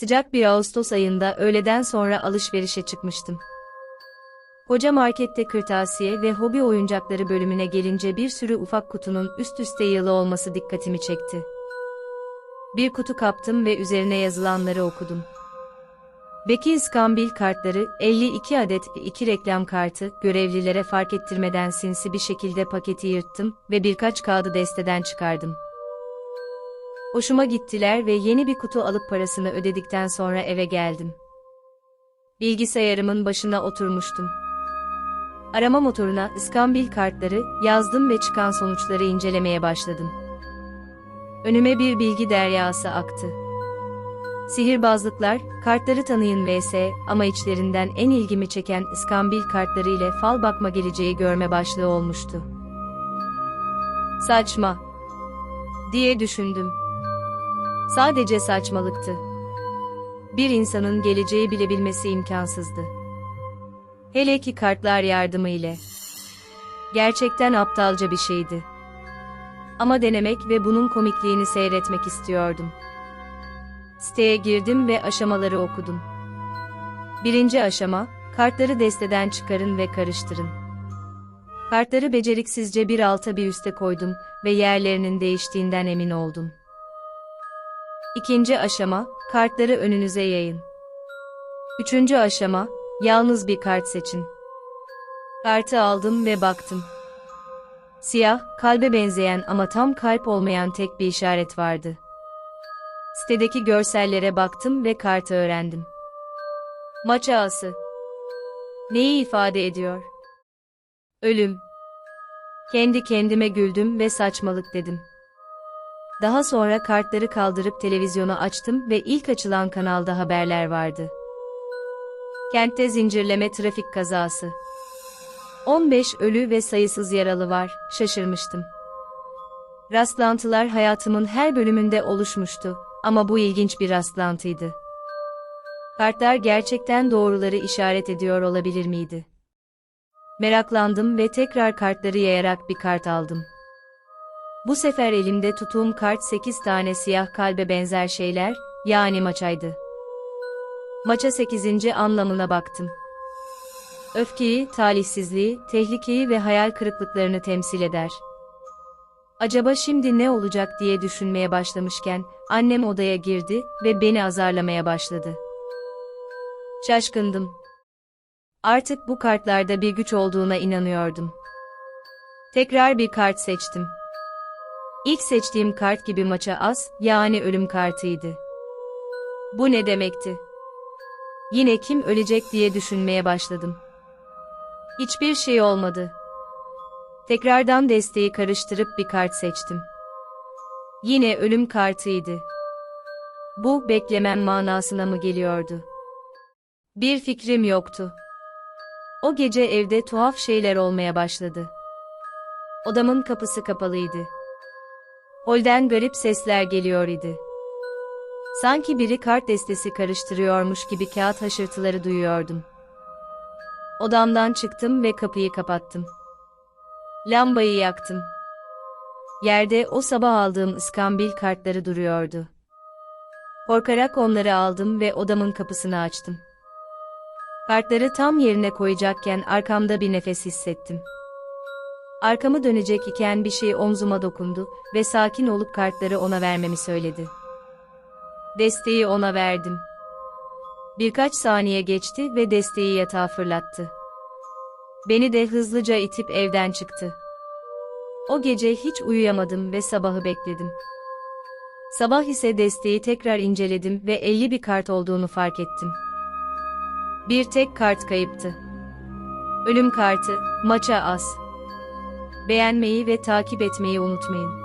Sıcak bir Ağustos ayında öğleden sonra alışverişe çıkmıştım. Koca markette kırtasiye ve hobi oyuncakları bölümüne gelince bir sürü ufak kutunun üst üste yığılı olması dikkatimi çekti. Bir kutu kaptım ve üzerine yazılanları okudum. Beki İskambil kartları, 52 adet 2 reklam kartı, görevlilere fark ettirmeden sinsi bir şekilde paketi yırttım ve birkaç kağıdı desteden çıkardım. Hoşuma gittiler ve yeni bir kutu alıp parasını ödedikten sonra eve geldim. Bilgisayarımın başına oturmuştum. Arama motoruna iskambil kartları yazdım ve çıkan sonuçları incelemeye başladım. Önüme bir bilgi deryası aktı. Sihirbazlıklar, kartları tanıyın vs ama içlerinden en ilgimi çeken iskambil kartları ile fal bakma geleceği görme başlığı olmuştu. Saçma. Diye düşündüm. Sadece saçmalıktı. Bir insanın geleceği bilebilmesi imkansızdı. Hele ki kartlar yardımı ile. Gerçekten aptalca bir şeydi. Ama denemek ve bunun komikliğini seyretmek istiyordum. Siteye girdim ve aşamaları okudum. Birinci aşama, kartları desteden çıkarın ve karıştırın. Kartları beceriksizce bir alta bir üste koydum ve yerlerinin değiştiğinden emin oldum. İkinci aşama, kartları önünüze yayın. Üçüncü aşama, yalnız bir kart seçin. Kartı aldım ve baktım. Siyah, kalbe benzeyen ama tam kalp olmayan tek bir işaret vardı. Sitedeki görsellere baktım ve kartı öğrendim. Maç ağası. Neyi ifade ediyor? Ölüm. Kendi kendime güldüm ve saçmalık dedim. Daha sonra kartları kaldırıp televizyonu açtım ve ilk açılan kanalda haberler vardı. Kentte zincirleme trafik kazası. 15 ölü ve sayısız yaralı var, şaşırmıştım. Rastlantılar hayatımın her bölümünde oluşmuştu ama bu ilginç bir rastlantıydı. Kartlar gerçekten doğruları işaret ediyor olabilir miydi? Meraklandım ve tekrar kartları yayarak bir kart aldım. Bu sefer elimde tuttuğum kart 8 tane siyah kalbe benzer şeyler, yani maçaydı. Maça 8. anlamına baktım. Öfkeyi, talihsizliği, tehlikeyi ve hayal kırıklıklarını temsil eder. Acaba şimdi ne olacak diye düşünmeye başlamışken, annem odaya girdi ve beni azarlamaya başladı. Şaşkındım. Artık bu kartlarda bir güç olduğuna inanıyordum. Tekrar bir kart seçtim. İlk seçtiğim kart gibi maça az, yani ölüm kartıydı. Bu ne demekti? Yine kim ölecek diye düşünmeye başladım. Hiçbir şey olmadı. Tekrardan desteği karıştırıp bir kart seçtim. Yine ölüm kartıydı. Bu beklemem manasına mı geliyordu? Bir fikrim yoktu. O gece evde tuhaf şeyler olmaya başladı. Odamın kapısı kapalıydı. Holden garip sesler geliyor idi. Sanki biri kart destesi karıştırıyormuş gibi kağıt haşırtıları duyuyordum. Odamdan çıktım ve kapıyı kapattım. Lambayı yaktım. Yerde o sabah aldığım iskambil kartları duruyordu. Korkarak onları aldım ve odamın kapısını açtım. Kartları tam yerine koyacakken arkamda bir nefes hissettim. Arkamı dönecek iken bir şey omzuma dokundu ve sakin olup kartları ona vermemi söyledi. Desteği ona verdim. Birkaç saniye geçti ve desteği yatağa fırlattı. Beni de hızlıca itip evden çıktı. O gece hiç uyuyamadım ve sabahı bekledim. Sabah ise desteği tekrar inceledim ve 50 bir kart olduğunu fark ettim. Bir tek kart kayıptı. Ölüm kartı, maça az. Beğenmeyi ve takip etmeyi unutmayın.